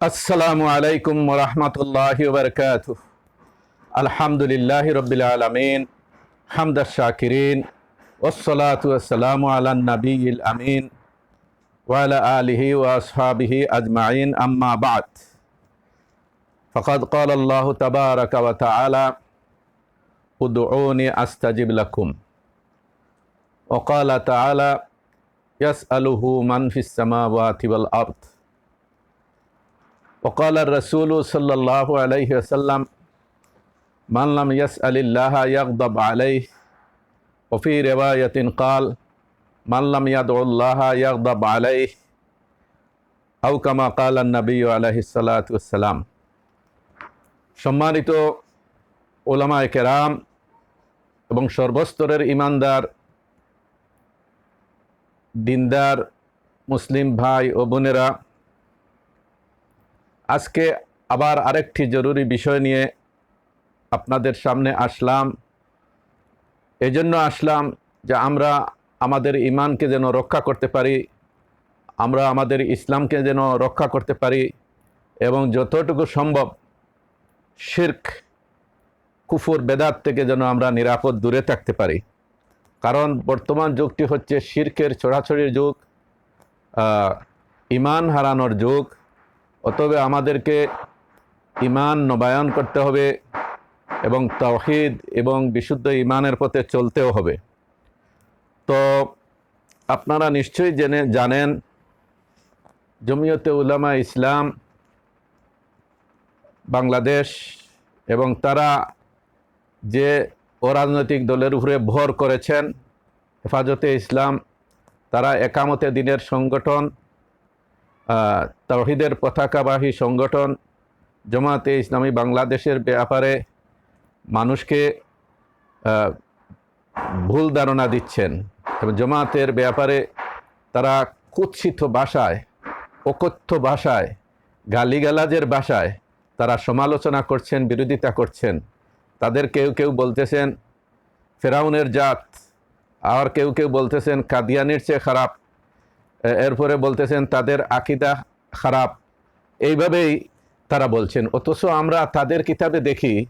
আসসালামু আলাইকুম রহমতুল্লাহ বরকাত আলহামদুলিল্লাহ রবিল আলমিন হামদ শাকিরিন ওসলাত ওসালাম আলা নবীল আমিন ওয়ালা আলিহি ওয়াসহাবিহি আজমাইন আম্মা বাদ فقد قال الله تبارك وتعالى ادعوني استجب لكم وقال تعالى يسأله من في السماوات والأرض وقال الرسول صلى الله عليه وسلم من لم يسأل الله يغضب عليه وفي رواية قال من لم يدعو الله يغضب عليه أو كما قال النبي عليه الصلاة والسلام সম্মানিত ওলামায় কেরাম এবং সর্বস্তরের ইমানদার দিনদার মুসলিম ভাই ও বোনেরা আজকে আবার আরেকটি জরুরি বিষয় নিয়ে আপনাদের সামনে আসলাম। এজন্য আসলাম যে আমরা আমাদের ইমানকে যেন রক্ষা করতে পারি, আমরা আমাদের ইসলামকে যেন রক্ষা করতে পারি এবং যতটুকু সম্ভব শির্ক, কুফুর, বেদাত থেকে যেন আমরা নিরাপদ দূরে থাকতে পারি। কারণ বর্তমান যুগটি হচ্ছে শির্কের ছড়াছড়ির যুগ ইমান হারানোর যুগ। অতএব আমাদেরকে ইমান নবায়ন করতে হবে এবং তৌহিদ এবং বিশুদ্ধ ইমানের পথে চলতেও হবে। তো আপনারা নিশ্চয়ই জেনে, জানেন, জমিয়তে উলামা ইসলাম, বাংলাদেশ এবং তারা যে অরাজনৈতিক দলের উপরে ভর করেছেন হেফাজতে ইসলাম, তারা একামতে দিনের সংগঠন তাওহিদের পতাকাবাহী সংগঠন জমাতে ইসলামী বাংলাদেশের ব্যাপারে মানুষকে ভুল ধারণা দিচ্ছেন। এবং জমাতের ব্যাপারে তারা কুৎসিত ভাষায়, অকথ্য ভাষায়, গালিগালাজের ভাষায় তারা সমালোচনা করছেন, বিরোধিতা করছেন। তাদের কেউ কেউ বলতেছেন, ফেরাউনের জাত। আর কেউ কেউ বলতেছেন, কাদিয়ানির চেয়ে খারাপ। এরপরে বলতেছেন, তাদের আকিদা খারাপ। এইভাবেই তারা বলছেন। অথচ আমরা তাদের কিতাবে দেখি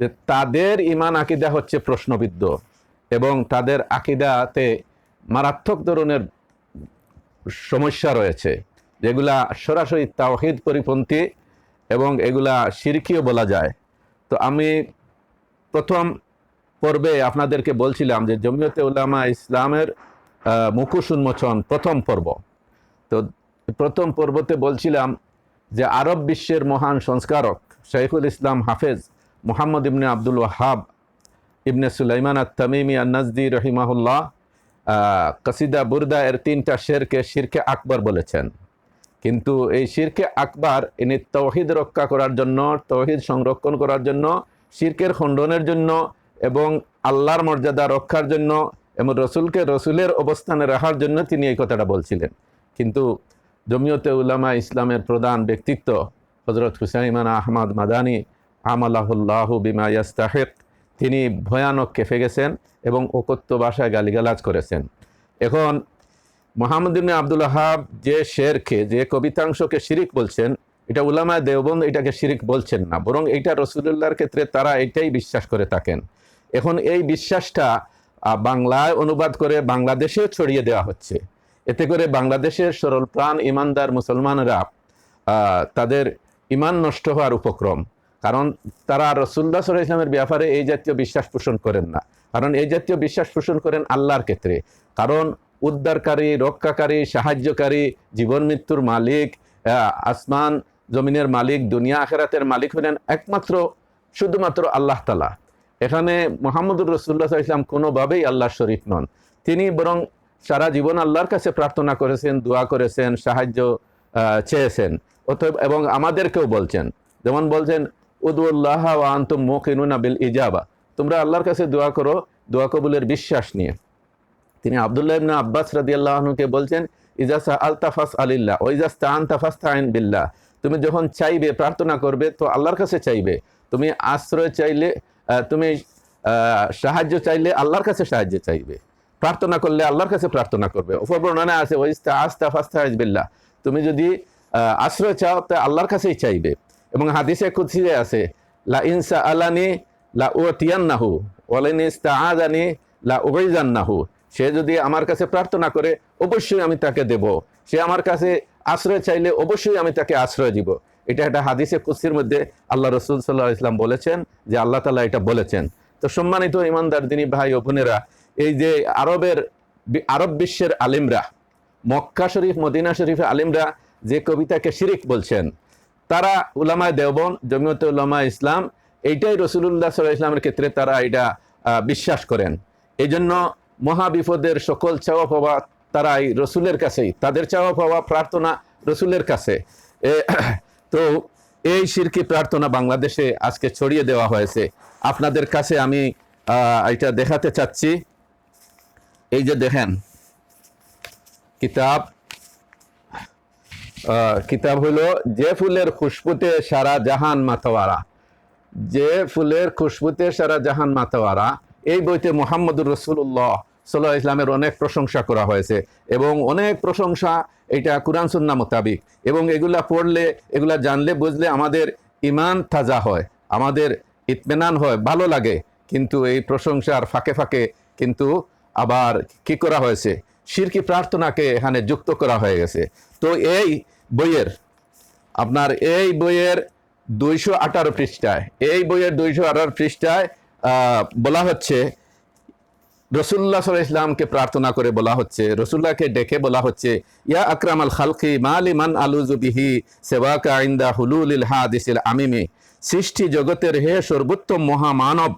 যে তাদের ইমান আকিদা হচ্ছে প্রশ্নবিদ্ধ এবং তাদের আকিদাতে মারাত্মক ধরনের সমস্যা রয়েছে। যেগুলা সরাসরি তাওহিদ পরিপন্থী এবং এগুলা সিরকিও বলা যায়। তো আমি প্রথম পর্বে আপনাদেরকে বলছিলাম যে জমিয়তে উলামা ইসলামের মুখোশ উন্মোচন প্রথম পর্ব। তো প্রথম পর্বতে বলছিলাম যে আরব বিশ্বের মহান সংস্কারক শাইখুল ইসলাম হাফেজ মোহাম্মদ ইবনে আব্দুল ওয়াহাব ইবনে সুলাইমান আত তামিমি আন্নাজদি রহিমাহুল্লাহ কসিদা বুরদা এর তিনটা শেরকে শিরকে আকবর বলেছেন। কিন্তু এই শিরকে আকবার ইনি তৌহিদ রক্ষা করার জন্য তৌহিদ সংরক্ষণ করার জন্য, শিরকের খণ্ডনের জন্য এবং আল্লাহর মর্যাদা রক্ষার জন্য এবং রসুলকে রসুলের অবস্থানে রাখার জন্য তিনি এই কথাটা বলছিলেন। কিন্তু জমিয়তে উলামা ইসলামের প্রধান ব্যক্তিত্ব হজরত হুসাইমান আহমদ মাদানি আমালাহুল্লাহ বিমা ইয়াস্তাহেক, তিনি ভয়ানক কেঁপে গেছেন এবং অকথ্য ভাষায় গালিগালাজ করেছেন। এখন মোহাম্মদ ইবনে আব্দুল হাব যে শেরকে, যে কবিতাংশকে শিরিক বলছেন, এটা উলামায় দেওবন্দ এটাকে শিরিক বলছেন না, বরং এটা রসুলুল্লাহর ক্ষেত্রে তারা এটাই বিশ্বাস করে থাকেন। এখন এই বিশ্বাসটা বাংলায় অনুবাদ করে বাংলাদেশেও ছড়িয়ে দেওয়া হচ্ছে। এতে করে বাংলাদেশের সরল প্রাণ ইমানদার মুসলমানরা তাদের ইমান নষ্ট হওয়ার উপক্রম। কারণ তারা রসুল্লাহ সাল্লাহ ইসলামের ব্যাপারে এই জাতীয় বিশ্বাস পোষণ করেন না। কারণ এই জাতীয় বিশ্বাস পোষণ করেন আল্লাহর ক্ষেত্রে। কারণ উদ্ধারকারী, রক্ষাকারী, সাহায্যকারী, জীবন মৃত্যুর মালিক আসমান জমিনের মালিক, দুনিয়া আখেরাতের মালিক হলেন একমাত্র, শুধুমাত্র আল্লাহ তালা এখানে মোহাম্মদুর রসুল্লাহ ইসলাম কোনোভাবেই আল্লাহ শরীফ নন। তিনি বরং সারা জীবন আল্লাহর কাছে প্রার্থনা করেছেন, দোয়া করেছেন, সাহায্য চেয়েছেন। অতএব এবং আমাদেরকেও বলছেন। যেমন বলছেন উদুল্লাহ আন্তুম মুকিনুনা বিল ইজাবা। তোমরা আল্লাহর কাছে দোয়া করো, দোয়া কবুলের বিশ্বাস নিয়ে। তিনি আবদুল্লাহ ইবনে আব্বাস রাদিয়াল্লাহুকে বলছেন ইজাসা আলতাফাস আলিল্লাহ ও ইজাস্তা আনতাফাস তাইন বিল্লাহ। তুমি যখন চাইবে, প্রার্থনা করবে, তো আল্লাহর কাছে চাইবে। তুমি আশ্রয় চাইলে তুমি সাহায্য চাইলে আল্লাহর কাছে সাহায্য চাইবে। প্রার্থনা করলে আল্লাহর কাছে প্রার্থনা করবে। উপর বর্ণনা আছে ওইস্তা আস্তা ফাস্তা বিল্লাহ তুমি যদি আশ্রয় চাও, তা আল্লাহর কাছেই চাইবে। এবং হাদিসে কুদসিতে আছে, লা ইনসা আলানি লা উতিয়ান্নাহু ওয়ালাইন ইস্তাআদানি লা উগাইজান্নাহু সে যদি আমার কাছে প্রার্থনা করে, অবশ্যই আমি তাকে দেব। সে আমার কাছে আশ্রয় চাইলে অবশ্যই আমি তাকে আশ্রয় দিব। এটা একটা হাদিসে কুস্তির মধ্যে আল্লাহ রসুল সাল্লাহ ইসলাম বলেছেন যে আল্লাহ তালা এটা বলেছেন। তো সম্মানিত ইমানদার দিনী ভাই ও বোনেরা, এই যে আরবের আরব বিশ্বের আলিমরা, মক্কা শরীফ, মদিনা শরীফে আলিমরা যে কবিতাকে শিরিক বলছেন, তারা উলামায় দেওবন জমিয়ত উলামা ইসলাম, এইটাই রসুল্লাহ সাল্লাহ ইসলামের ক্ষেত্রে তারা এটা বিশ্বাস করেন। এই জন্য মহাবিপদের সকল চাওয়া পাওয়া তারা এই রসুলের কাছেই, তাদের চাওয়া পাওয়া প্রার্থনা রসুলের কাছে। তো এই শিরকি প্রার্থনা বাংলাদেশে আজকে ছড়িয়ে দেওয়া হয়েছে। আপনাদের কাছে আমি এটা দেখাতে চাচ্ছি। এই যে দেখেন, কিতাব কিতাব হলো, যে ফুলের খুশবুতে সারা জাহান মাতোয়ারা যে ফুলের খুশবুতে সারা জাহান মাতোয়ারা এই বইতে মোহাম্মদুর রসুল্লাহ সাল্লাহ ইসলামের অনেক প্রশংসা করা হয়েছে এবং অনেক প্রশংসা এটা কোরআন সুন্না মোতাবিক এবং এগুলা পড়লে, এগুলা জানলে, বুঝলে আমাদের ইমান তাজা হয়, আমাদের ইতমেনান হয়, ভালো লাগে। কিন্তু এই প্রশংসার ফাঁকে ফাঁকে কিন্তু আবার কি করা হয়েছে? শিরকি প্রার্থনাকে এখানে যুক্ত করা হয়ে গেছে। তো এই বইয়ের, আপনার এই বইয়ের দুইশো আঠারো পৃষ্ঠায়, এই বইয়ের দুইশো আঠারো পৃষ্ঠায় বলা হচ্ছে রসুল্লাহ সাল ইসলামকে প্রার্থনা করে বলা হচ্ছে, রসুল্লাহকে ডেকে বলা হচ্ছে, ইয়া আকরাম আল খালকি মালিমান আলুজুবিহি সেবাকা আইন্দা হুলুলিল হাদিসিল আমিমি। সৃষ্টি জগতের হে সর্বোত্তম মহামানব,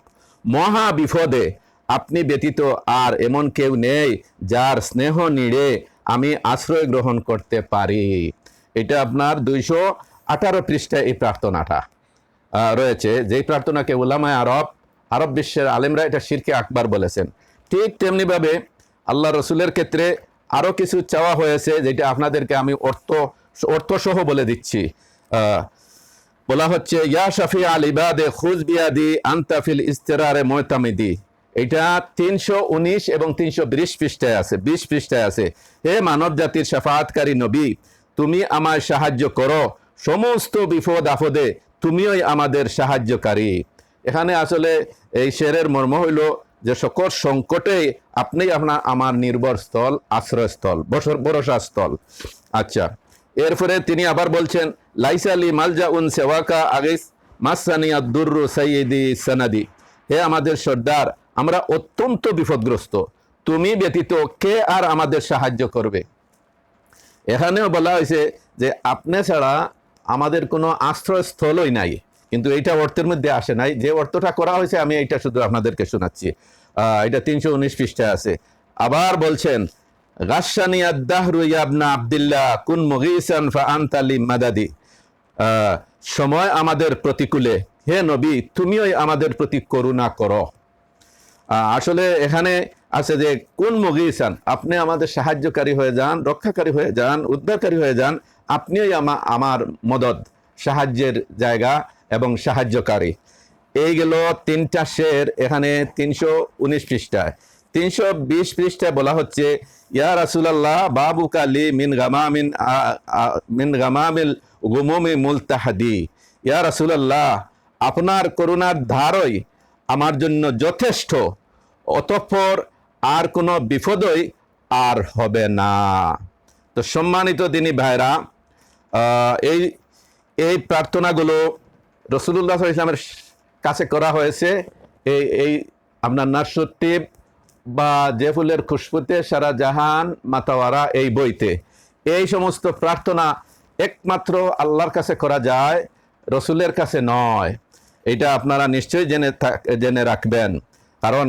মহা বিপদে আপনি ব্যতীত আর এমন কেউ নেই যার স্নেহ নিড়ে আমি আশ্রয় গ্রহণ করতে পারি। এটা আপনার দুইশো আঠারো পৃষ্ঠায় এই প্রার্থনাটা রয়েছে। যেই প্রার্থনাকে উলামায় আরব আরব বিশ্বের আলেমরা এটা শিরকে আকবার বলেছেন। ঠিক তেমনিভাবে আল্লাহ রসুলের ক্ষেত্রে আরও কিছু চাওয়া হয়েছে, যেটা আপনাদেরকে আমি অর্থ, অর্থসহ বলে দিচ্ছি। বলা হচ্ছে, ইয়া শাফি আল ইবাদে খুজ বিয়াদি আন্তাফিল ইস্তেরারে ময়তামিদি এটা তিনশো উনিশ এবং তিনশো বিশ পৃষ্ঠায় আছে, বিশ পৃষ্ঠায় আছে। হে মানব জাতির সাফাতকারী নবী, তুমি আমায় সাহায্য করো। সমস্ত বিপদ আপদে তুমিও আমাদের সাহায্যকারী। এখানে আসলে এই শেরের মর্ম হইল যে সকল সংকটে আপনি আপনার আমার নির্ভর স্থল, আশ্রয়স্থল ভরসা স্থল আচ্ছা এরপরে তিনি আবার বলছেন লাইসালি মালজা উন সেওয়াকা আগেস মাসানিয়া দুর্রু সাইদি সানাদি। হে আমাদের সর্দার, আমরা অত্যন্ত বিপদগ্রস্ত। তুমি ব্যতীত কে আর আমাদের সাহায্য করবে? এখানেও বলা হয়েছে যে, আপনি ছাড়া আমাদের কোনো আশ্রয়স্থলই নাই। কিন্তু এইটা অর্থের মধ্যে আসে নাই। যে অর্থটা করা হয়েছে, আমি এইটা শুধু আপনাদেরকে শোনাচ্ছি। এটা তিনশো উনিশ পৃষ্ঠায় আছে। আবার বলছেন গাসানি আদাহরু ইয়াবনা আবদুল্লাহ, কুন মুগিসান ফা আনতালি মাদাদি। সময় আমাদের প্রতিকূলে। হে নবী, তুমিও আমাদের প্রতি করুণা করো। আসলে এখানে আছে যে, কোন মুগিসান, আপনি আমাদের সাহায্যকারী হয়ে যান, রক্ষাকারী হয়ে যান, উদ্ধারকারী হয়ে যান আপনিই আমার মদত, সাহায্যের জায়গা। এবং সাহায্যকারী। এই গেল তিনটা শের, এখানে তিনশো উনিশ পৃষ্ঠায়। তিনশো বিশ পৃষ্ঠায় বলা হচ্ছে, ইয়া রাসুলাল্লাহ বাবু কালি মিন গামামিন মিন গামামিল গুমুমি মুলতাহাদি। ইয়া রাসুলাল্লাহ, আপনার করুণার ধারই আমার জন্য যথেষ্ট, অতঃপর আর কোনো বিপদই আর হবে না। তো সম্মানিত তিনি ভাইরা এই এই প্রার্থনাগুলো রসুল্লাহ ইসলামের কাছে করা হয়েছে, এই এই আপনার নারসুদ্দীপ বা যে ফুলের খুশবুতে সারা জাহান মাতাওয়ারা এই বইতে। এই সমস্ত প্রার্থনা একমাত্র আল্লাহর কাছে করা যায়, রসুলের কাছে নয়। এটা আপনারা নিশ্চয়ই জেনে জেনে রাখবেন। কারণ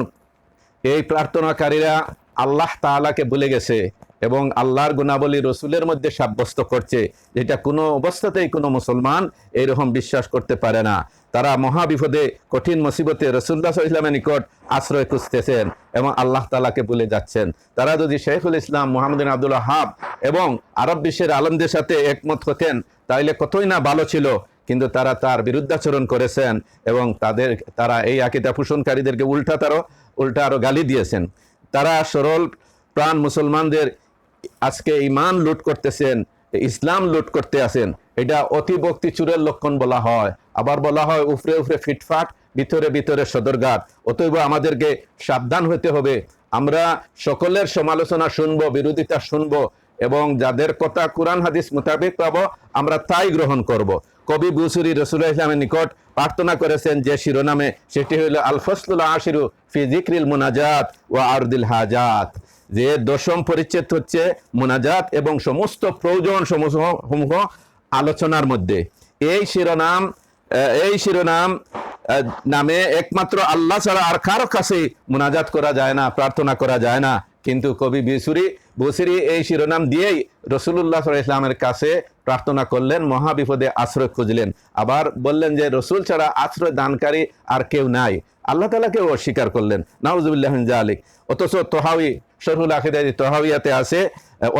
এই প্রার্থনাকারীরা আল্লাহ তাআলাকে ভুলে গেছে। এবং আল্লাহর গুণাবলী রসুলের মধ্যে সাব্যস্ত করছে যেটা কোনো অবস্থাতেই কোনো মুসলমান এরকম বিশ্বাস করতে পারে না। তারা মহাবিপদে, কঠিন মুসিবতে রসুল্লাহ ইসলামের নিকট আশ্রয় খুঁজতেছেন এবং আল্লাহ তালাকে ভুলে যাচ্ছেন। তারা যদি শেখুল ইসলাম মোহাম্মদ আবদুল্লাহ হাব এবং আরব বিশ্বের আলমদের সাথে একমত হতেন, তাইলে কতই না ভালো ছিল। কিন্তু তারা তার বিরুদ্ধাচরণ করেছেন এবং তাদের, তারা এই আকিদা পোষণকারীদেরকে উল্টা তারও, উল্টা আরও গালি দিয়েছেন। তারা সরল প্রাণ মুসলমানদের আজকে ইমান লুট করতেছেন, ইসলাম লুট করতে আসেন এটা অতিভক্তি চুরের লক্ষণ বলা হয়। আবার বলা হয় উফরে উফরে ফিটফাট, ভিতরে ভিতরে সদরঘাট। অতএব আমাদেরকে সাবধান হতে হবে। আমরা সকলের সমালোচনা শুনব, বিরোধিতা শুনব, এবং যাদের কথা কোরআন হাদিস মোতাবেক পাবো, আমরা তাই গ্রহণ করব। কবি বুসুরি রসুল্লাহ ইসলামের নিকট প্রার্থনা করেছেন যে শিরোনামে সেটি হইল আল ফসলুল আশিরু ফি জিক্রিল মুনাজাত ও আরদিল হাজাত। যে দশম পরিচ্ছেদ হচ্ছে মোনাজাত এবং সমস্ত প্রয়োজন সমূহ আলোচনার মধ্যে। এই শিরোনাম এই শিরোনাম নামে একমাত্র আল্লাহ ছাড়া আর কারও কাছে মোনাজাত করা যায় না, প্রার্থনা করা যায় না। কিন্তু কবি বিসুরি, বসিরি এই শিরোনাম দিয়েই রসুল্লাহ ইসলামের কাছে প্রার্থনা করলেন মহা বিপদে আশ্রয় খুঁজলেন। আবার বললেন যে, রসুল ছাড়া আশ্রয় দানকারী আর কেউ নাই। আল্লাহ তালাকেও অস্বীকার করলেন। নাউজুবিল্লাহ জালিক অথচ তোহাউি শরহুল আখিদারি তোহাউিয়াতে আছে,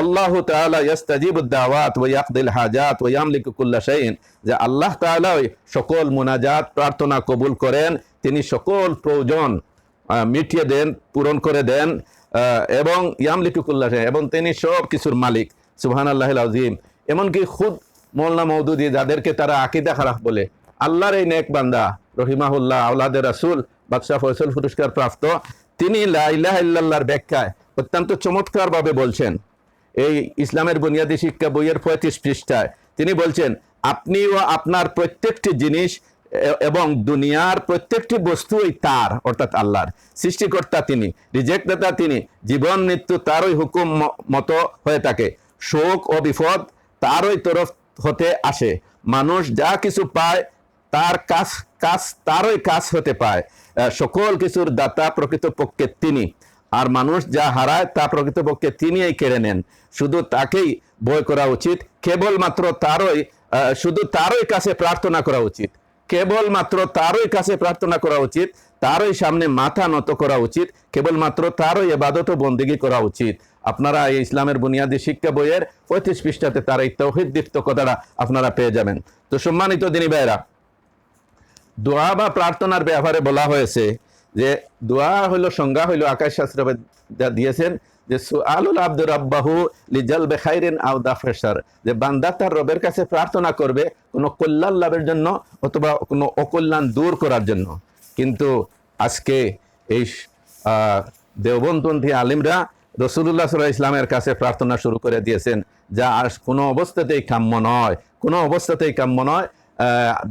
আল্লাহ তাআলা ইয়াস্তাজিবুদ দাওয়াত ওয়া ইয়াকদিল হাজাত ওয়া ইয়ামলিকু কুল্লা শাইইন যে আল্লাহ তাআলা সকল মুনাজাত প্রার্থনা কবুল করেন, তিনি সকল প্রয়োজন মিটিয়ে দেন, পূরণ করে দেন এবং ইয়ামলিকুল্লাহ এবং তিনি সব কিছুর মালিক সুবহান আল্লাহ আজিম এমনকি খুদ মোল্লা মৌদুদি যাদেরকে তারা আকিদা খারাপ বলে, আল্লাহর এই নেক বান্দা, রহিমাহুল্লাহ আউলাদের রাসুল, বাদশাহ ফয়সল পুরস্কার প্রাপ্ত, তিনি লাইলাহ ইল্লাল্লাহর ব্যাখ্যায় অত্যন্ত চমৎকারভাবে বলছেন। এই ইসলামের বুনিয়াদী শিক্ষা বইয়ের পঁয়ত্রিশ পৃষ্ঠায় তিনি বলছেন, আপনি ও আপনার প্রত্যেকটি জিনিস এবং দুনিয়ার প্রত্যেকটি বস্তুই তার অর্থাৎ আল্লাহর। সৃষ্টিকর্তা তিনি, রিজেক্টদাতা তিনি, জীবন, মৃত্যু তারই হুকুম মতো হয়ে থাকে। শোক ও বিপদ তারই তরফ হতে আসে। মানুষ যা কিছু পায় তার কাজ কাজ তারই কাজ হতে পায়। সকল কিছুর দাতা প্রকৃতপক্ষে তিনি। আর মানুষ যা হারায় তা প্রকৃতপক্ষে তিনিই কেড়ে নেন। শুধু তাকেই বই করা উচিত, কেবলমাত্র তারই শুধু তারই কাছে প্রার্থনা করা উচিত। কেবলমাত্র তারই কাছে প্রার্থনা করা উচিত, তারই সামনে মাথা নত করা উচিত, কেবলমাত্র তারই এবাদত বন্দিগি করা উচিত। আপনারা এই ইসলামের বুনিয়াদী শিক্ষা বইয়ের পঁয়ত্রিশ পৃষ্ঠাতে তার এই তৌহিদ দীপ্ত কথাটা আপনারা পেয়ে যাবেন। তো সম্মানিত দিনী ভাইরা দোয়া বা প্রার্থনার ব্যবহারে বলা হয়েছে যে দোয়া হইল সংজ্ঞা হইল আকাশ শাস্ত্র যা দিয়েছেন যে সুআলুল আব্দুর আব্বাহু লিজাল বেখাইরিন আও দাফেসার যে বান্দা তার রবের কাছে প্রার্থনা করবে কোনো কল্যাণ লাভের জন্য অথবা কোনো অকল্যাণ দূর করার জন্য। কিন্তু আজকে এই আহ, দেওবন্দপন্থী আলিমরা রসুল্লাহ সাল্লাহ ইসলামের কাছে প্রার্থনা শুরু করে দিয়েছেন যা আর কোনো অবস্থাতেই কাম্য নয়। কোনো অবস্থাতেই কাম্য নয়।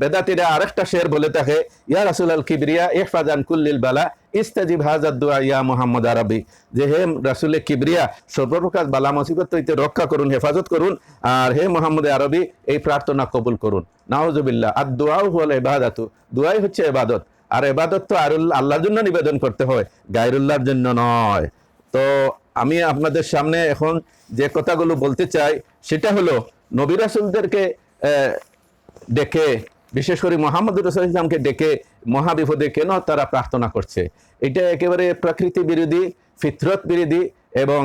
বেদাতিরা আরেকটা শের বলে থাকে, ইয়া রাসুল আল কিবরিয়া, ইহফাজান কুল্লিল বালা, ইস্তাজিব হাজার দোয়া ইয়া মোহাম্মদ আরবি। যে হে রাসুলের কিবরিয়া সর্বপ্রকাশ বালা মুসিবত হইতে রক্ষা করুন, হেফাজত করুন, আর হে মোহাম্মদ আরবি, এই প্রার্থনা কবুল করুন। নাওজুবিল্লাহ আর দোয়াও হল এবাদাতু দোয়াই হচ্ছে এবাদত আর এবাদত তো আর আল্লাহর জন্য নিবেদন করতে হয়, গায়রুল্লাহর জন্য নয়। তো আমি আপনাদের সামনে এখন যে কথাগুলো বলতে চাই, সেটা হলো, নবী রাসুলদেরকে ডেকে, বিশেষ করে মোহাম্মদ রসুল ইসলামকে ডেকে মহাবিপদে কেন তারা প্রার্থনা করছে? এটা একেবারে প্রকৃতি বিরোধী, ফিতরত বিরোধী এবং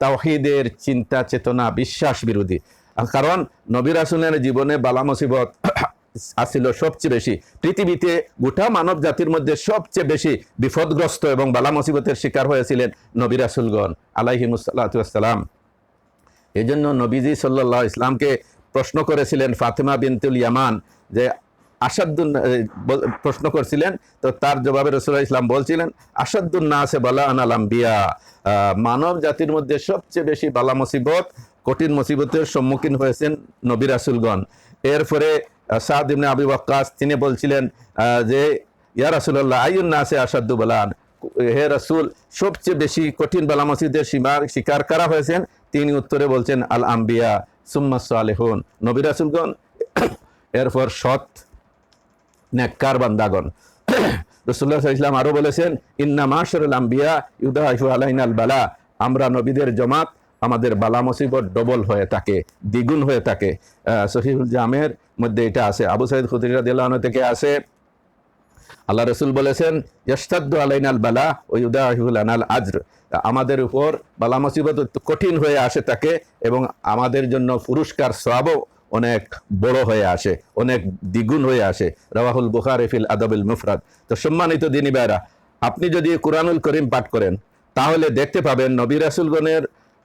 তাওহিদের চিন্তা চেতনা বিশ্বাস বিরোধী। কারণ নবী রাসুলের জীবনে বালা মুসিবত আসছিল সবচেয়ে বেশি। পৃথিবীতে গোটা মানব জাতির মধ্যে সবচেয়ে বেশি বিপদগ্রস্ত এবং বালা মুসিবতের শিকার হয়েছিলেন নবী রাসুলগণ আলাইহিমুসাল্লাম এই জন্য নবীজি সাল্লাহ ইসলামকে প্রশ্ন করেছিলেন ফাতেমা বিনতুল ইয়ামান যে আসাদুন প্রশ্ন করছিলেন, তো তার জবাবে রসুল্লাহ ইসলাম বলছিলেন, আসাদুন না আছে বালা আনালাম বিয়া মানব জাতির মধ্যে সবচেয়ে বেশি বালা মুসিবত, কঠিন মুসিবতের সম্মুখীন হয়েছেন নবী রাসুলগণ। এরপরে সাদ ইবনে আবি ওয়াক্কাস, তিনি বলছিলেন যে, ইয়া রাসুল্লাহ আইন না আছে আসাদু বালান হে রাসুল, সবচেয়ে বেশি কঠিন বালা মসজিদের সীমার শিকার করা হয়েছেন? তিনি উত্তরে বলছেন আল আম্বিয়া সুম্মা সালেহুন। নবী রাসুলগণ এরপর সৎ নেককার বান্দাগণ। রসুল্লাহ ইসলাম আরও বলেছেন ইন্না মাশরুল আম্বিয়া ইউদা ইউদাহু আলাইন আল বালা। আমরা নবীদের জমাত আমাদের বালা মুসিবত ডবল হয়ে থাকে দ্বিগুণ হয়ে থাকে। আহ, সহিহুল জামের মধ্যে এটা আছে আবু সাইদ খুদিরা দিল্লাহন থেকে আছে আল্লাহ রসুল বলেছেন ইয়াস্তাদ্দু আলাইনাল বালা ও ইউদাহিউল আনাল আজর। আমাদের উপর বালা মুসিবত কঠিন হয়ে আসে থাকে এবং আমাদের জন্য পুরস্কার সবও অনেক বড় হয়ে আসে, অনেক দ্বিগুণ হয়ে আসে। রাওয়াহুল বুখারি ফিল আদাবুল মুফরাদ। তো সম্মানিত দিনী ভাইরা আপনি যদি কোরআনুল করিম পাঠ করেন, তাহলে দেখতে পাবেন নবী রাসুলগণের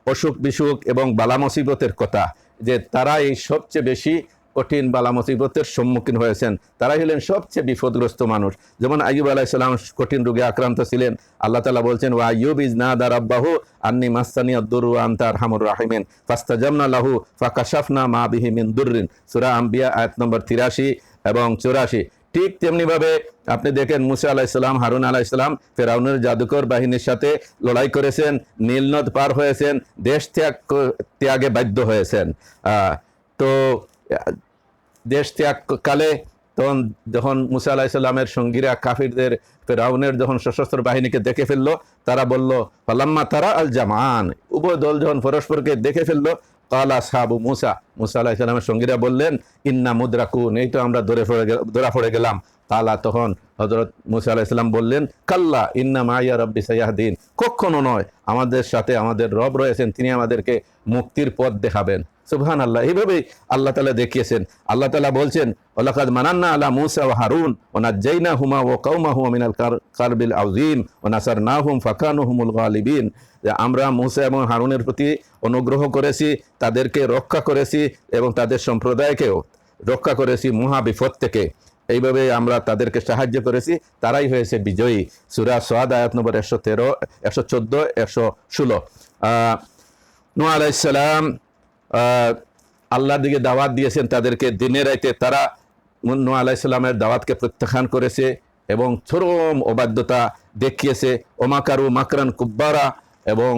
অসুখ বিসুখ এবং বালা মুসিবতের কথা, যে তারা এই সবচেয়ে বেশি কঠিন বালা মুসিবতের সম্মুখীন হয়েছেন। তারাই হলেন সবচেয়ে বিপদগ্রস্ত মানুষ। যেমন আইয়ুব আলাইসাল্লাম কঠিন রোগে আক্রান্ত ছিলেন। আল্লাহ তালা বলছেন, ওয়া আইয়ুব ইজ না দার আব্বাহু আন্নি মাস্তানি আব্দুরু আন্তার হামুর রাহিমেন। ফাস্তাজামনা লাহু ফাকাশাফনা মা বিহি মিন দুররিন। সূরা আম্বিয়া, আয়াত নম্বর 83 এবং 84 ঠিক তেমনিভাবে আপনি দেখেন, মুসা আলাইসালাম হারুন আলাইসালাম ফেরাউনের জাদুকর বাহিনীর সাথে লড়াই করেছেন নীলনদ পার হয়েছেন, দেশ ত্যাগ ত্যাগে বাধ্য হয়েছেন। তো দেশ ত্যাগ কালে তখন, যখন মুসা আলাহিসাল্লামের সঙ্গীরা কাফিরদের রাউনের যখন সশস্ত্র বাহিনীকে দেখে ফেলল, তারা বলল পালাম্মা তারা আল জামান। উভয় দল যখন পরস্পরকে দেখে ফেলল কালা সাবু মুসা। মুসা আলাহিসাল্লামের সঙ্গীরা বললেন, ইন্না মুদ্রাকুন। এই তো আমরা ধরে পড়ে ধরা পড়ে গেলাম। কালা তখন হজরত মুসা আলাহিসাল্লাম বললেন, কাল্লা ইন্না মাইয়া রব্বি সাইয়াহদিন কখনো নয়, আমাদের সাথে আমাদের রব রয়েছেন, তিনি আমাদেরকে মুক্তির পথ দেখাবেন। সুবহান আল্লাহ এইভাবেই আল্লাহ তালা দেখিয়েছেন। আল্লাহ তালা বলছেন ওলাকাদ মানান্না আলা মুসা ও হারুন ও নাজ্জাইনা হুমা ও কৌমা হুমা মিনাল কার- কারবিল আউজিম ও নাসার না হুম ফাকানু হুমুল গালিবিন। যে আমরা মুসা এবং হারুনের প্রতি অনুগ্রহ করেছি, তাদেরকে রক্ষা করেছি এবং তাদের সম্প্রদায়কেও রক্ষা করেছি মহা বিপদ থেকে। এইভাবে আমরা তাদেরকে সাহায্য করেছি। তারাই হয়েছে বিজয়ী। সুরা সোয়াদ আয়াত নম্বর একশো তেরো, একশো চোদ্দ, একশো ষোলো। নু আলাইসালাম আল্লাহর দিকে দাওয়াত দিয়েছেন তাদেরকে। দিনে রাইতে তারা নু আলাইসাল্লামের দাওয়াতকে প্রত্যাখ্যান করেছে এবং চরম অবাধ্যতা দেখিয়েছে। ওমাকারু মাকরান কুব্বারা এবং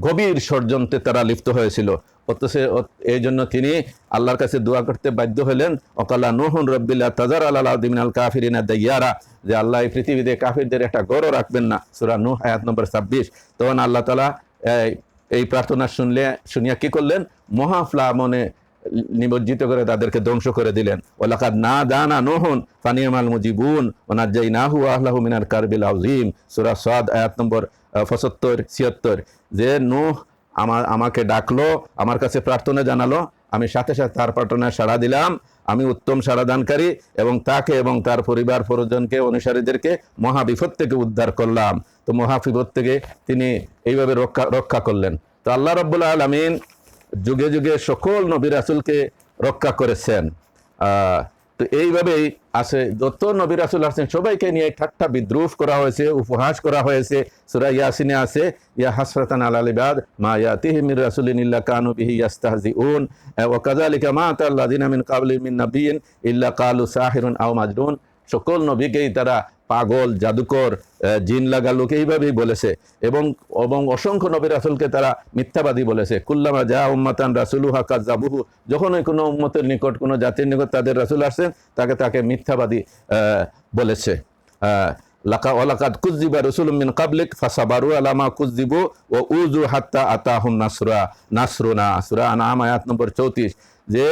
গভীর ষড়যন্ত্রে তারা লিপ্ত হয়েছিল। অথচ এই জন্য তিনি আল্লাহর কাছে দোয়া করতে বাধ্য হলেন। অকাল্লা নোহন রব্বিল্লা তাজার আল্লাহ দিমিনাল কাফিরিনা দাইয়ারা। যে আল্লাহ এই পৃথিবীতে কাফিরদের একটা গৌরব রাখবেন না। সুরা নু হায়াত নম্বর ছাব্বিশ। তখন আল্লাহ তালা এই- প্রার্থনা শুনলে, শুনিয়া কি করলেন? মহাফ্লা মনে নিমজ্জিত করে তাদেরকে ধ্বংস করে দিলেন। ওলাকাদ না দানা নোহন ফানিয়ামাল মুজিবুন ওনার যাই না হু আল্লাহ মিনার কারবিল আউজিম সুরা সাদ, আয়াত নম্বর পঁচাত্তর, ছিয়াত্তর। যে নূহ আমার আমাকে ডাকলো, আমার কাছে প্রার্থনা জানালো, আমি সাথে সাথে তার প্রার্থনায় সাড়া দিলাম, আমি উত্তম সাড়াদানকারী এবং তাকে এবং তার পরিবার, পরিজনকে, অনুসারীদেরকে মহাবিপদ থেকে উদ্ধার করলাম। তো মহাবিপদ থেকে তিনি এইভাবে রক্ষা রক্ষা করলেন। তো আল্লাহ রব্বুল আলমিন যুগে যুগে সকল নবী রাসুলকে রক্ষা করেছেন। তো এইভাবেই আছে, যত নবী রাসুল আসছেন, সবাইকে নিয়ে ঠাট্টা বিদ্রুপ করা হয়েছে, উপহাস করা হয়েছে। সুরা ইয়াসিনে আছে, ইয়া হাসরাতান আল আলিবাদ মা ইয়াতিহি মির রাসুলিন ইল্লা কানু বিহি ইয়াস্তাহজিউন ওয়া কাযালিকা মা আতাল্লাযিনা মিন কাবলি মিন নাবিয়্যিন ইল্লা কালু সাহিরুন আও মাজনুন। সকল নবীকেই তারা পাগল, জাদুকর জিন লাগা লোক এইভাবেই বলেছে। এবং এবং অসংখ্য নবী রাসুলকে তারা মিথ্যাবাদী বলেছে। কুল্লামা যা উম্মাতান রাসুলু হাকা জাবুহু যখনই কোনো উম্মতের নিকট, কোনো জাতির নিকট তাদের রাসুল আসছেন, তাকে তাকে মিথ্যাবাদী বলেছে। লাকা, ওয়ালাকাদ কুযযিবা রাসূলুম মিন কাবলিক ফাসাবারু আলা মা কুযযিবু ওয়া উযু হাত্তা আতাহুম নাসরা। নাসরুনা, সূরা আনআম আয়াত নম্বর 34 যে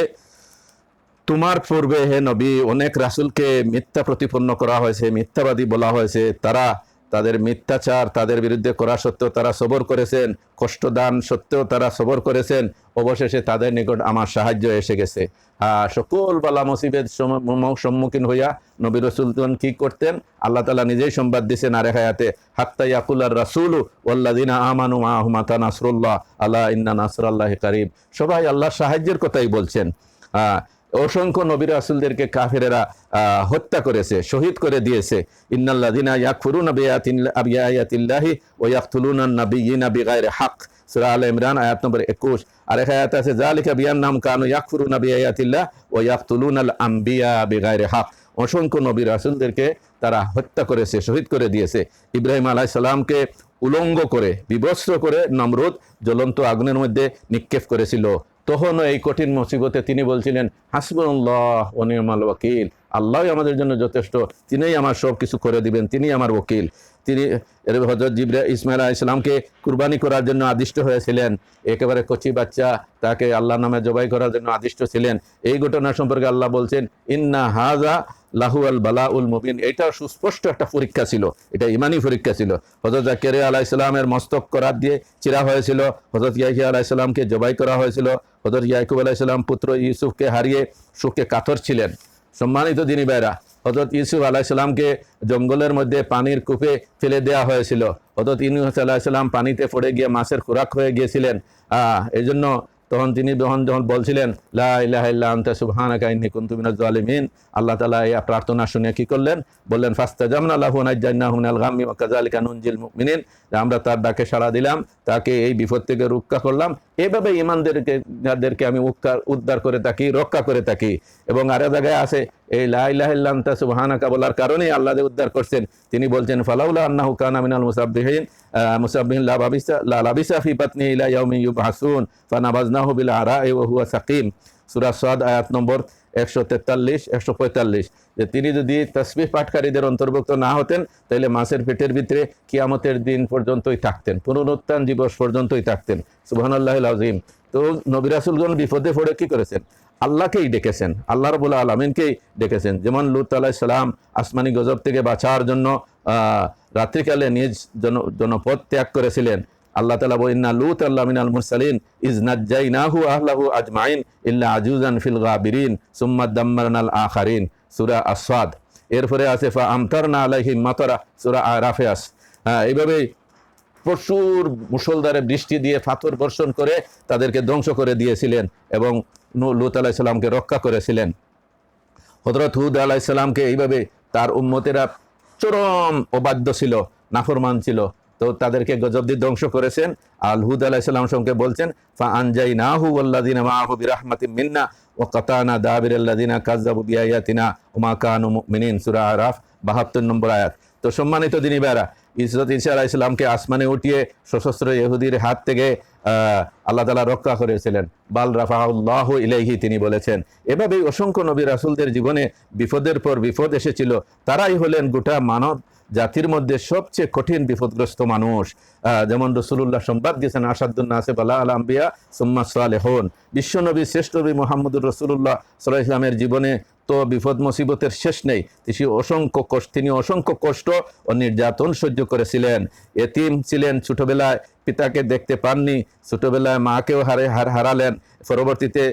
তোমার পূর্বে হে নবী অনেক রাসূলকে মিথ্যা প্রতিপন্ন করা হয়েছে মিথ্যাবাদী বলা হয়েছে। তারা তাদের মিথ্যাচার তাদের বিরুদ্ধে করা সত্ত্বেও তারা সবর করেছেন কষ্টদান সত্ত্বেও তারা সবর করেছেন। অবশেষে তাদের নিকট আমার সাহায্য এসে গেছে। হ্যাঁ সকল বালা মুসিবের সম্মুখীন হইয়া নবী রসুলগণ কি করতেন? আল্লাহ তালা নিজেই সংবাদ দিছেন আর হায়াতে হাত্তা ইয়াকুল্লার রাসুল ওল্লাদিনা আমানু মাহমাতা নাসরুল্লাহ আল্লাহ ইন্না নাসরাল্লাহ কারিব। সবাই আল্লাহর সাহায্যের কথাই বলছেন। আহ, অসংখ্য নবী রাসুলদেরকে কাফেরেরা হত্যা করেছে, শহীদ করে দিয়েছে। ইন্নাল্লাযিনা ইয়াকফুরুনা বিআয়াতিল্লাহি ওয়া ইয়াকতুলুনা আন-নাবিয়্যিনা বিগাইরি হক সূরা আলে ইমরান, আয়াত নম্বর 21 আর এক আয়াত আছে, যালিকা বিয়ান্নাম কানু ইয়াকফুরুনা বিআয়াতিল্লাহ ওয়া ইয়াকতুলুনাল আম্বিয়া বিগাইরি হক অসংখ্য নবী রাসুলদেরকে তারা হত্যা করেছে, শহীদ করে দিয়েছে। ইব্রাহিম আলাইহিস সালামকে উলঙ্গ করে, বিবস্ত্র করে নমরুদ জ্বলন্ত আগুনের মধ্যে নিক্ষেপ করেছিল। তখনও এই কঠিন মুসিবতে তিনি বলছিলেন হাসবুল্লাহ অনিয়মাল ওয়াকিল। আল্লাহই আমাদের জন্য যথেষ্ট। তিনিই আমার সব কিছু করে দিবেন তিনি আমার ওকিল। তিনি হজরত জিবরা ইসমাইল ইসলামকে কুরবানি করার জন্য আদিষ্ট হয়েছিলেন। একেবারে কচি বাচ্চা, তাকে আল্লাহ নামে জবাই করার জন্য আদিষ্ট ছিলেন। এই ঘটনা সম্পর্কে আল্লাহ বলছেন, ইন্না হাজা লাহু আল বালা উল মুবিন, এটা সুস্পষ্ট একটা পরীক্ষা ছিল, এটা ইমানি পরীক্ষা ছিল। হজরত জাকের আলাহ ইসলামের মস্তক করার দিয়ে চিরা হয়েছিল হজরত ইয়াহিয়া আলাহ ইসলামকে জবাই করা হয়েছিল হজরত ইয়াকুব আলাহ ইসলাম পুত্র ইউসুফকে হারিয়ে সুখে কাতর ছিলেন। সম্মানিত দিনী ভাইরা হজরত ইউসুফ আলাহিসাল্লামকে জঙ্গলের মধ্যে পানির কূপে ফেলে দেওয়া হয়েছিল। হজরত ইনুস আলাহিসাল্লাম পানিতে পড়ে গিয়ে মাছের খোরাক হয়ে গিয়েছিলেন। আহ এই জন্য তখন তিনি যখন যখন বলছিলেন, লা ইলাহা ইল্লা কুন্তুমিনাজ জালিমিন আল্লাহ তালা এই প্রার্থনা শুনে কি করলেন? বললেন ফাস্তা জামন আল্লাহ মিনাল গাম্মি ওয়া কাযালিকা নুনজিল মুমিনিন আমরা তার ডাকে সাড়া দিলাম, তাকে এই বিপদ থেকে রক্ষা করলাম। এভাবে ইমানদেরকে যাদেরকে আমি উদ্ধার উদ্ধার করে থাকি, রক্ষা করে থাকি। এবং আরও জায়গায় আছে, এই লা সুবাহানাকা বলার কারণেই আল্লাহ উদ্ধার করছেন, তিনি বলছেন, ফালাউলা আন্না হুকান আমিনাল মুসাবদিহীন মুসাব্বিহিন লা বাবিসা, লা লাবিসা ফি পাতনি ইলা ইয়াউমি ইউবহাসুন, ফানাবাজনাহু বিল আরা ওয়া হুয়া সাকিম। সূরা সাদ, আয়াত নম্বর একশো তেতাল্লিশ, একশো পঁয়তাল্লিশ। যে তিনি যদি তসবিহ পাঠকারীদের অন্তর্ভুক্ত না হতেন, তাহলে মাসের পেটের ভিতরে কিয়ামতের দিন পর্যন্তই থাকতেন, পুনরুত্থান দিবস পর্যন্তই থাকতেন। সুবহানাল্লাহ আজিম তো নবিরাসুলগণ বিপদে পড়ে কি করেছেন? আল্লাহকেই ডেকেছেন, আল্লাহ রবুল্লা আলমিনকেই ডেকেছেন। যেমন লুত আলাহ সালাম আসমানি গজব থেকে বাঁচার জন্য রাত্রিকালে নিজ জন, জনপদ ত্যাগ করেছিলেন। আল্লাহ তালা বইন্না লুত আল্লাহ মিনাল মুরসালিন, ইজ নাজ্জাইনাহু আহলাহু আজমাইন ইল্লা আজুজান ফিল গাবিরিন, সুম্মা দাম্মারনাল আখারিন। সূরা আসওয়াদ এরপরে আছে, ফা আমতারনা আলাইহিম মাতারা, সূরা আরাফিয়াস। হ্যাঁ এইভাবেই প্রচুর মুসলধারে বৃষ্টি দিয়ে পাথর বর্ষণ করে তাদেরকে ধ্বংস করে দিয়েছিলেন এবং নূ- লুত আলাইসাল্লামকে রক্ষা করেছিলেন। হজরত হুদ আলাইসাল্লামকে এইভাবে তার উম্মতেরা চরম অবাধ্য ছিল, নাফরমান ছিল। তো তাদেরকে গজব দিয়ে ধ্বংস করেছেন। আল হুদ আলাইসাল্লাম সঙ্গে বলছেন ফা আনজাই না হু আল্লাদিনা মাহু বিরাহমাতি মিন্না ও কাতানা দাবির আল্লাদিনা কাজাবু বিয়ায়াতিনা উমা কানু মিনিন সুরা আরাফ, বাহাত্তর নম্বর আয়াত। তো সম্মানিত দিনী বেড়া ইসরত ইসা আলাহ ইসলামকে আসমানে উঠিয়ে সশস্ত্র ইহুদির হাত থেকে আল্লাহ তালা রক্ষা করেছিলেন। বাল রাফাউল্লাহ ইলাইহি তিনি বলেছেন, এভাবেই অসংখ্য নবী রাসুলদের জীবনে বিপদের পর বিপদ এসেছিল। তারাই হলেন গোটা মানব জাতির মধ্যে সবচেয়ে কঠিন বিপদগ্রস্ত মানুষ। যেমন রসুল্লাহ সম্বাদ দিয়েছেন আসাদুল্লাহ আসেফ আল্লাহ আল আম্বিয়া সুম্মা সালেহন। বিশ্বনবী, শ্রেষ্ঠ নবী মোহাম্মদুর রসুল্লাহ সাল্লাহ ইসলামের জীবনে তো বিপদ মুসিবতের শেষ নেই। তিনি অসংখ্য কষ্ট তিনি অসংখ্য কষ্ট ও নির্যাতন সহ্য করেছিলেন। এতিম ছিলেন ছোটবেলায়, পিতাকে দেখতে পাননি। ছোটবেলায় মাকেও হারে হার হারালেন। পরবর্তীতে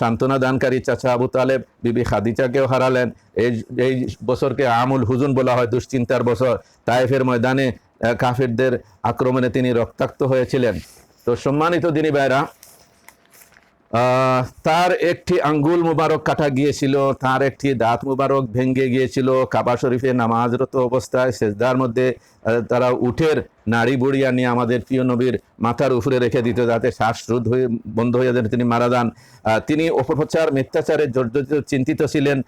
সান্ত্বনা দানকারী চাচা আবু তালেব, বিবি খাদিজাকেও হারালেন। এই এই বছরকে আমুল হুজুন বলা হয়, দুশ্চিন্তার বছর। তাইফের ময়দানে কাফেরদের আক্রমণে তিনি রক্তাক্ত হয়েছিলেন। তো সম্মানিত দিনী ভাইরা তার একটি আঙ্গুল মুবারক কাটা গিয়েছিল, তার একটি দাঁত মুবারক ভেঙ্গে গিয়েছিল। কাবা শরীফে নামাজরত অবস্থায় সেজদার মধ্যে তারা উঠের নাড়ি বুড়িয়া নিয়ে আমাদের প্রিয় নবীর মাথার উপরে রেখে দিত যাতে শ্বাসরোধ হয়ে বন্ধ হয়ে যেন তিনি মারা যান। তিনি অপপ্রচার মিথ্যাচারে জর্জরিত, চিন্তিত ছিলেন।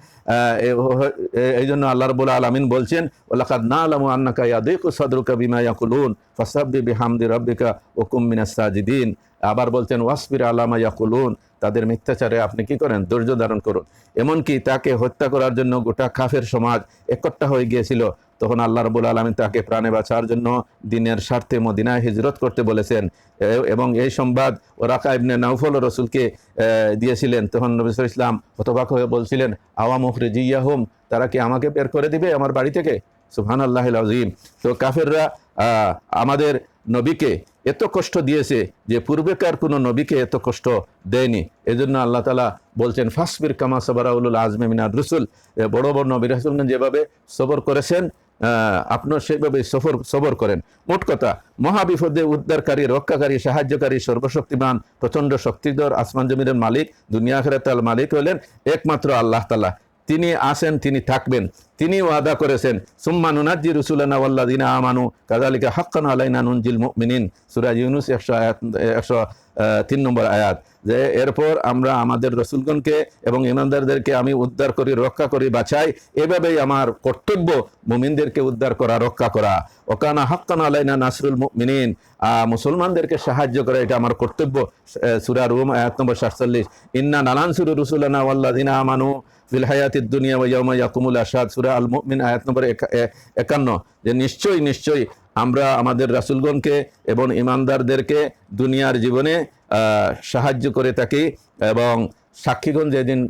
এই জন্য আল্লাহ রবুল আলমিন বলছেন, ওলাকাদ না আলামু আন্নাকা ইয়াদিকু সাদরুকা বিমা ইয়াকুলুন, ফাসাব্বি বিহামদি রাব্বিকা ওকুম মিনাস সাজিদিন। আবার বলছেন, ওয়াসবির আলামা ইয়াকুলুন, তাদের মিথ্যাচারে আপনি কি করেন? ধৈর্য ধারণ করুন। এমনকি তাকে হত্যা করার জন্য গোটা কাফের সমাজ একট্টা হয়ে গিয়েছিল। তখন আল্লাহ রবুল আলমিন তাকে প্রাণে বাঁচার জন্য দিনের স্বার্থে মদিনায় হিজরত করতে বলেছেন। এবং এই সংবাদ ওরাকা ইবনে নাউফল রসুলকে দিয়েছিলেন। তখন নবী ইসলাম হতবাক হয়ে বলছিলেন, আওয়া মুখরে জিয়া হোম তারা কি আমাকে বের করে দিবে আমার বাড়ি থেকে? সুহান আল্লাহ আজিম তো কাফেররা আমাদের নবীকে এত কষ্ট দিয়েছে যে পূর্বেকার কোনো নবীকে এত কষ্ট দেয়নি। এজন্য আল্লাহ তালা বলছেন, ফাসবির কামা সবরাউল আজমে মিনাদ রসুল। বড় বড় নবী রাসুলগণ যেভাবে সবর করেছেন আহ, আপনিও সেভাবে সফর সবর করেন। মোট কথা মহাবিপদে উদ্ধারকারী রক্ষাকারী সাহায্যকারী সর্বশক্তিমান প্রচণ্ড শক্তিধর আসমান জমিনের মালিক দুনিয়া খেরাতাল মালিক হলেন একমাত্র আল্লাহ তালা তিনি আসেন তিনি থাকবেন তিনি ওয়াদা করেছেন সুম্মা নুনাজ্জি রসুলানা দিনা আমানু কাদালিকা হাক্কান আলাইনা নুনজিল মুমিনিন। সুরাজ ইউনুস একশো একশো তিন নম্বর আয়াত যে এরপর আমরা আমাদের রসুলগণকে এবং ইমানদারদেরকে আমি উদ্ধার করি রক্ষা করি বাঁচাই এভাবেই আমার কর্তব্য মুমিনদেরকে উদ্ধার করা রক্ষা করা। ওকানা হাক্কান আলাইনা নাসরুল মুমিনিন। আহ, মুসলমানদেরকে সাহায্য করা এটা আমার কর্তব্য। সুরা রুম আয়াত নম্বর সাতচল্লিশ। ইন্না নালানসুর রসুলানা ওয়াল্লাদিনা আমানু ফিল হায়াতিদ দুনিয়া ওয়া ইয়াউমা ইয়াকুমুল আশহাদ। সূরা আল মুমিন আয়াত নম্বর একা- একান্ন। যে নিশ্চয়ই নিশ্চয়ই আমরা আমাদের রাসূলগণকে এবং ইমানদারদেরকে দুনিয়ার জীবনে সাহায্য করে থাকি এবং সাক্ষীগণ যেদিন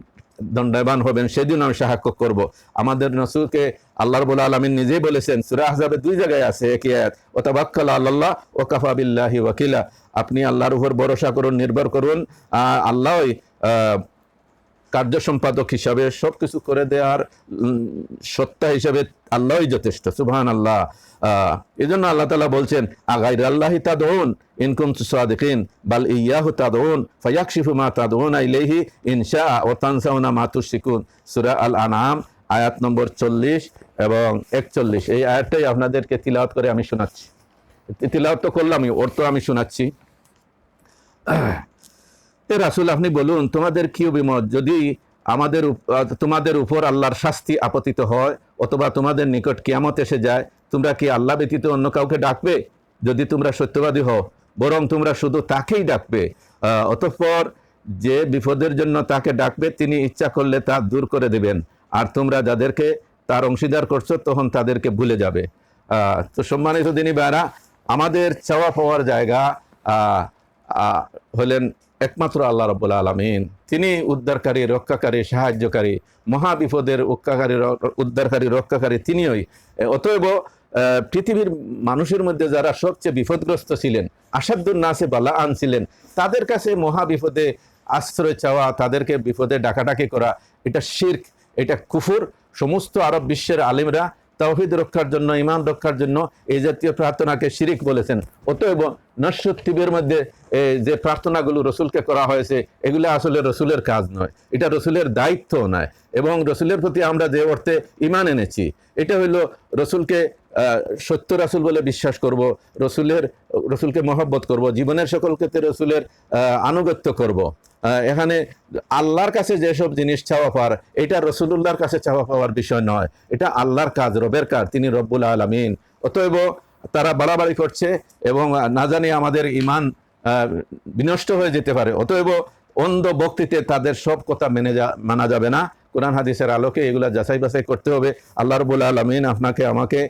দণ্ডায়বান হবেন, সেদিন আমি সাহায্য করব। আমাদের নসুকে আল্লাহ রবুল আলমিন নিজেই বলেছেন, সুরা আহজাবে দুই জায়গায় আছে, একই আয়াত ও তাবাক্কাল আল্লাহ ও কাফাবিল্লাহি ওয়াকিলা। আপনি আল্লাহর উপর ভরসা করুন, নির্ভর করুন আল্লাহই কার্য সম্পাদক হিসাবে সব কিছু করে দেওয়ার সত্তা হিসাবে আল্লাহই যথেষ্ট সুবহান আল্লাহ এই জন্য আল্লাহ তালা বলছেন আগাইর আল্লাহি তাদউন ইনকুম সাদিকিন, বাল ইয়াহু তাদউন, ফায়াকশিফু মা তাদউন ইলাইহি ইনশা ওয়া তানসাউনা মা তুশরিকুন। সূরা আল আনআম আয়াত নম্বর চল্লিশ এবং একচল্লিশ। এই আয়াতটাই আপনাদেরকে তিলাওয়াত করে আমি শোনাচ্ছি। তিলাওয়াত তো করলামই অর্থ আমি শোনাচ্ছি। এ রাসুল, আপনি বলুন, তোমাদের কি অভিমত? যদি আমাদের তোমাদের উপর আল্লাহর শাস্তি আপতিত হয়, অথবা তোমাদের নিকট কিয়ামত এসে যায়, তোমরা কি আল্লাহ ব্যতীত অন্য কাউকে ডাকবে? যদি তোমরা সত্যবাদী হও, বরং তোমরা শুধু তাকেই ডাকবে। অতঃপর যে বিপদের জন্য তাকে ডাকবে, তিনি ইচ্ছা করলে তা দূর করে দেবেন। আর তোমরা যাদেরকে তার অংশীদার করছ, তখন তাদেরকে ভুলে যাবে। তো সম্মানিত দিনী বেড়া আমাদের চাওয়া পাওয়ার জায়গা হলেন একমাত্র আল্লাহ রব্বুল আলমিন। তিনি উদ্ধারকারী, রক্ষাকারী, সাহায্যকারী, মহাবিপদের রক্ষাকারী উদ্ধারকারী, রক্ষাকারী, তিনিই। অতএব পৃথিবীর মানুষের মধ্যে যারা সবচেয়ে বিপদগ্রস্ত ছিলেন আসাদুর নাসে বালা আনছিলেন তাদের কাছে মহাবিপদে আশ্রয় চাওয়া, তাদেরকে বিপদে ডাকাডাকি করা, এটা শির্ক, এটা কুফুর, সমস্ত আরব বিশ্বের আলিমরা তাওহিদ রক্ষার জন্য ইমান রক্ষার জন্য এই জাতীয় প্রার্থনাকে শিরিক বলেছেন। অতএব নশ্বত্তিবের মধ্যে যে প্রার্থনাগুলো রসুলকে করা হয়েছে, এগুলো আসলে রসুলের কাজ নয়। এটা রসুলের দায়িত্ব নয়। এবং রসুলের প্রতি আমরা যে অর্থে ইমান এনেছি, এটা হইল রসুলকে সত্য রাসুল বলে বিশ্বাস করব, রসুলের, রসুলকে মহব্বত করব, জীবনের সকল ক্ষেত্রে রসুলের আনুগত্য করব। এখানে আল্লাহর কাছে যেসব জিনিস চাওয়া পাওয়ার, এটা রসুলুল্লাহর কাছে চাওয়া পাওয়ার বিষয় নয়। এটা আল্লাহর কাজ, রবের কাজ, তিনি রব্বুল আলমিন। অতএব তারা বাড়াবাড়ি করছে এবং না জানি আমাদের ইমান বিনষ্ট হয়ে যেতে পারে। অতএব অন্ধ বক্তিতে তাদের সব কথা মেনে যা, মানা যাবে না। কোরআন হাদিসের আলোকে এগুলা যাচাই বাছাই করতে হবে। আল্লাহ রবুল আলমিন আপনাকে, আমাকে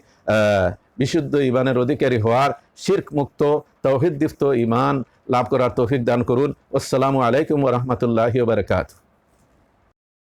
বিশুদ্ধ ইমানের অধিকারী হওয়ার শির্ক মুক্ত তৌহিদদীপ্ত ইমান লাভ করার তৌফিক দান করুন। আসসালামু আলাইকুম রহমতুল্লাহ বারকাত